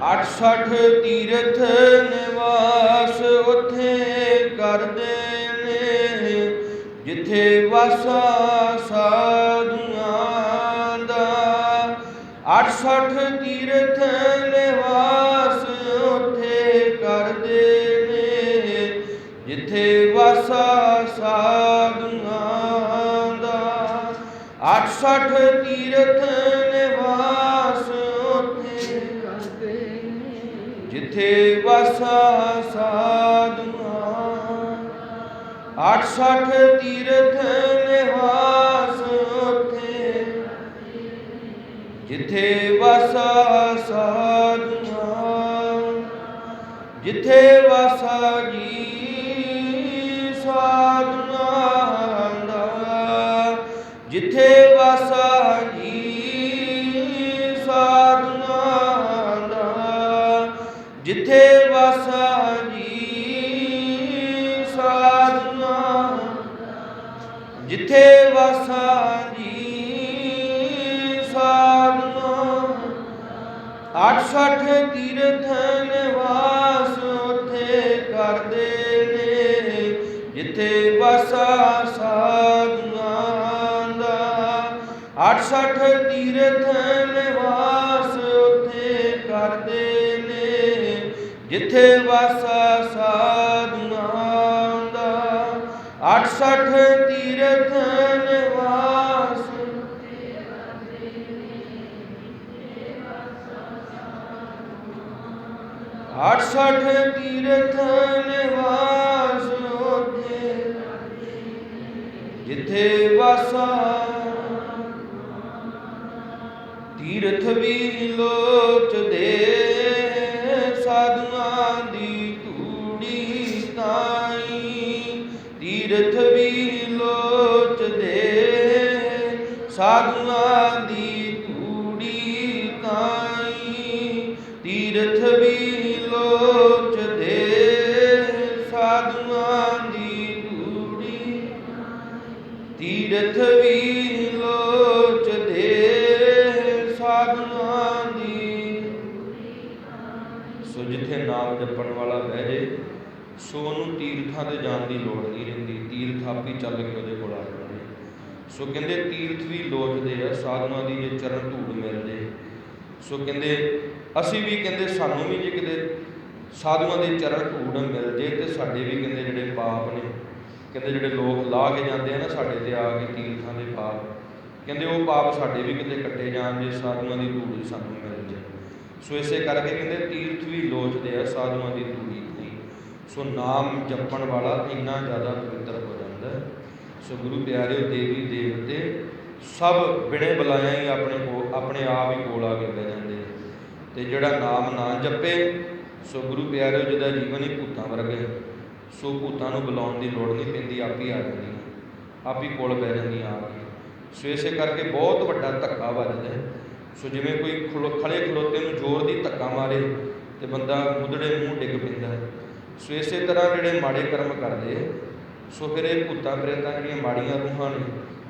68 ਤੀਰਥ ਨਿਵਾਸ ਉਥੇ ਕਰਦੇ ਨੇ, ਜਿੱਥੇ ਵਾਸਾ ਸਾਧੂਆਂ ਦਾ। 68 ਤੀਰਥ ਨਿਵਾਸ ਉਥੇ ਕਰਦੇ ਨੇ, ਜਿੱਥੇ ਵਾਸਾ ਸਾਧੂਆਂ ਦਾ। 68 ਤੀਰਥ ਨਿਵਾਸ ਜਿੱਥੇ ਵਾਸਾ ਸਾਧੂਆਂ 68 ਤੀਰਥ ਨਿਵਾਸ ਉਥੇ। ਜਿੱਥੇ ਵਾਸਾ ਸਾਧੂਆਂ, ਜਿੱਥੇ ਵਾਸਾ ਜੀ ਸਾਧੂਆਂ ਦਾ, ਜਿੱਥੇ ਜਿੱਥੇ ਵਾਸਾ ਜੀ ਸਾਧੂਆਂ, ਜਿੱਥੇ ਵਾਸਾ ਜੀ ਸਾਧੂਆਂ 68 ਤੀਰਥ ਨਿਵਾਸ ਉਥੇ ਕਰਦੇ ਨੇ, ਜਿੱਥੇ ਵਾਸਾ ਸਾਧਨਾ ਦਾ 68 ਤੀਰਥ ਜਿੱਥੇ ਵਾਸਾ ਸਾਧੂਆਂ ਦਾ 68 ਤੀਰਥ ਨਿਵਾਸ। 68 ਤੀਰਥ ਨਿਵਾਸ ਉਥੇ, ਜਿੱਥੇ ਵਾਸਾ ਤੀਰਥ ਵੀ ਲੋਚਦੇ। ਧੂੜੀ ਤੀਰਥ ਵੀ ਲੋਚਦੇ ਸਾਧੂਆਂ ਦੀ ਤੇ ਜਾਣ ਦੀ ਲੋੜ ਨਹੀਂ ਰਹਿੰਦੀ, ਤੀਰਥ ਆਪ ਹੀ ਚੱਲ ਕੇ ਉਹਦੇ ਕੋਲ ਆ ਜਾਂਦੇ ਸੋ ਕਹਿੰਦੇ ਤੀਰਥ ਵੀ ਲੋਚਦੇ ਆ ਸਾਧੂਆਂ ਦੀ ਜੇ ਚਰਨ ਧੂੜ ਮਿਲ ਜੇ ਸੋ ਕਹਿੰਦੇ ਅਸੀਂ ਵੀ ਕਹਿੰਦੇ ਸਾਨੂੰ ਵੀ ਜੇ ਕਿਤੇ ਸਾਧੂਆਂ ਦੇ ਚਰਨ ਧੂੜ ਮਿਲ ਜੇ ਤੇ ਸਾਡੇ ਵੀ ਕਹਿੰਦੇ ਜਿਹੜੇ ਪਾਪ ਨੇ, ਕਹਿੰਦੇ ਜਿਹੜੇ ਲੋਕ ਲਾ ਕੇ ਜਾਂਦੇ ਆ ਨਾ ਸਾਡੇ ਤੇ ਆ ਕੇ ਤੀਰਥਾਂ ਦੇ ਪਾਪ, ਕਹਿੰਦੇ ਉਹ ਪਾਪ ਸਾਡੇ ਵੀ ਕਿਤੇ ਕੱਟੇ ਜਾਣ ਜੇ ਸਾਧੂਆਂ ਦੀ ਧੂੜ ਸਾਨੂੰ ਮਿਲ ਜੇ ਸੋ ਇਸੇ ਕਰਕੇ ਕਹਿੰਦੇ ਤੀਰਥ ਵੀ ਲੋਚਦੇ ਆ, ਸਾਧੂਆਂ ਦੀ ਧੂੜੀ ਸੋ ਨਾਮ ਜਪਣ ਵਾਲਾ ਇੰਨਾ ਜ਼ਿਆਦਾ ਪਵਿੱਤਰ ਹੋ ਜਾਂਦਾ ਹੈ। ਸੋ ਗੁਰੂ ਪਿਆਰਿਓ, ਦੇਵੀ, ਦੇਵਤੇ ਸਭ ਬਿਨੇ ਬੁਲਾਇਆ ਹੀ ਆਪਣੇ ਕੋਲ, ਆਪਣੇ ਆਪ ਹੀ ਕੋਲ ਆ ਕੇ ਬਹਿ ਜਾਂਦੇ ਆ। ਤੇ ਜਿਹੜਾ ਨਾਮ ਨਾ ਜਪੇ, ਸੋ ਗੁਰੂ ਪਿਆਰਿਓ, ਜਿਹਦਾ ਜੀਵਨ ਹੀ ਭੂਤਾਂ ਵਰਗਾ ਸੋ ਭੂਤਾਂ ਨੂੰ ਬੁਲਾਉਣ ਦੀ ਲੋੜ ਨਹੀਂ ਪੈਂਦੀ, ਆਪ ਹੀ ਆ ਜਾਂਦੀਆਂ ਆਪ ਹੀ ਕੋਲ ਬਹਿ ਜਾਂਦੀਆਂ ਆ ਕੇ। ਸੋ ਇਸੇ ਕਰਕੇ ਬਹੁਤ ਵੱਡਾ ਧੱਕਾ ਵੱਜਦਾ ਹੈ। ਸੋ ਜਿਵੇਂ ਕੋਈ ਖਲੋ- ਖੜੇ ਖਲੋਤੇ ਨੂੰ ਜ਼ੋਰ ਦੀ ਧੱਕਾ ਮਾਰੇ ਤੇ ਬੰਦਾ ਮੁੱਦੜੇ ਮੂੰਹ ਡਿੱਗ ਪੈਂਦਾ ਹੈ। ਸੋ ਇਸੇ ਤਰ੍ਹਾਂ ਜਿਹੜੇ ਮਾੜੇ ਕਰਮ ਕਰਦੇ ਸੋ ਫਿਰ ਇਹ ਭੂਤਾਂ ਪ੍ਰੇਤਾਂ ਜਿਹੜੀਆਂ ਮਾੜੀਆਂ ਰੂਹਾਂ ਨੇ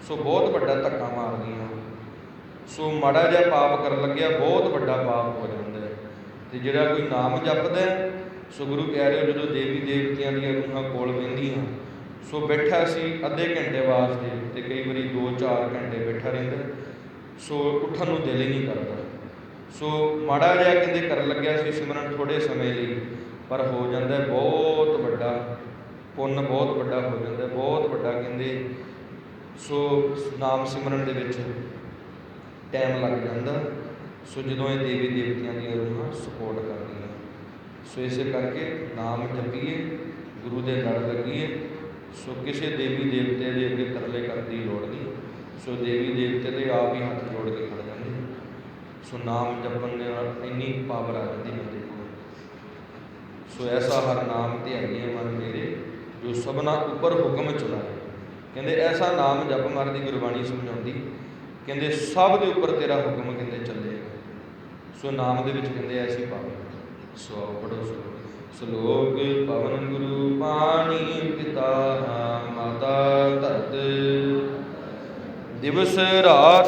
ਸੋ ਬਹੁਤ ਵੱਡਾ ਧੱਕਾ ਮਾਰਦੀਆਂ। ਸੋ ਮਾੜਾ ਜਿਹਾ ਪਾਪ ਕਰਨ ਲੱਗਿਆ ਬਹੁਤ ਵੱਡਾ ਪਾਪ ਹੋ ਜਾਂਦਾ ਹੈ। ਤੇ ਜਿਹੜਾ ਕੋਈ ਨਾਮ ਜਪਦਾ ਹੈ, ਸੋ ਗੁਰੂ ਕਹਿ ਰਹੇ ਹੋ ਜਦੋਂ ਦੇਵੀ ਦੇਵਤਿਆਂ ਦੀਆਂ ਰੂਹਾਂ ਕੋਲ ਬਹਿੰਦੀਆਂ ਸੋ ਬੈਠਾ ਸੀ ਅੱਧੇ ਘੰਟੇ ਵਾਸਤੇ ਤੇ ਕਈ ਵਾਰੀ 2-4 ਘੰਟੇ ਬੈਠਾ ਰਹਿੰਦਾ ਸੋ ਉੱਠਣ ਨੂੰ ਦਿਲ ਹੀ ਨਹੀਂ ਕਰਦਾ। ਸੋ ਮਾੜਾ ਜਿਹਾ ਕਹਿੰਦੇ ਕਰਨ ਲੱਗਿਆ ਸੀ ਸਿਮਰਨ ਥੋੜੇ ਸਮੇਂ ਲਈ ਪਰ ਹੋ ਜਾਂਦਾ ਬਹੁਤ ਵੱਡਾ, ਪੁੰਨ ਬਹੁਤ ਵੱਡਾ ਹੋ ਜਾਂਦਾ ਬਹੁਤ ਵੱਡਾ ਕਹਿੰਦੇ, ਸੋ ਨਾਮ ਸਿਮਰਨ ਦੇ ਵਿੱਚ ਟਾਈਮ ਲੱਗ ਜਾਂਦਾ, ਸੋ ਜਦੋਂ ਇਹ ਦੇਵੀ ਦੇਵਤਿਆਂ ਦੀਆਂ ਰੂਹਾਂ ਸਪੋਰਟ ਕਰਦੀਆਂ ਸੋ ਇਸੇ ਕਰਕੇ ਨਾਮ ਜਪੀਏ, ਗੁਰੂ ਦੇ ਨਾਲ ਲੱਗੀਏ, ਸੋ ਕਿਸੇ ਦੇਵੀ ਦੇਵਤੇ ਦੇ ਅੱਗੇ ਤਰਲੇ ਕਰਨ ਦੀ ਲੋੜ ਨਹੀਂ, ਸੋ ਦੇਵੀ ਦੇਵਤੇ ਦੇ ਆਪ ਹੀ ਹੱਥ ਜੋੜ ਕੇ ਖੜ ਜਾਂਦੇ ਸੋ ਨਾਮ ਜਪਣ ਦੇ ਨਾਲ ਇੰਨੀ ਪਾਵਰ ਆ ਜਾਂਦੀ ਬੰਦੇ ਸੋ ਐਸਾ ਹਰ ਨਾਮ ਧਿਆਈਏ ਮਨ ਮੇਰੇ, ਜੋ ਸਭਨਾ ਉੱਪਰ ਹੁਕਮ ਚਲਾਏ ਕਹਿੰਦੇ ਐਸਾ ਨਾਮ ਜਪ ਮਰ ਦੀ ਗੁਰਬਾਣੀ ਸਮਝਾਉਂਦੀ, ਕਹਿੰਦੇ ਸਭ ਦੇ ਉੱਪਰ ਤੇਰਾ ਹੁਕਮ ਕਹਿੰਦੇ ਚੱਲੇਗਾ ਸੋ ਨਾਮ ਦੇ ਵਿੱਚ ਕਹਿੰਦੇ ਐਸੀ ਪਾਵਨ। ਸੋ ਪੜੋ ਸੋ। ਸ਼ਲੋਕ ਪਵਨ ਗੁਰੂ ਪਾਣੀ ਪਿਤਾ ਮਾਤਾ ਧਰਤ। ਦਿਵਸ ਰਾਤ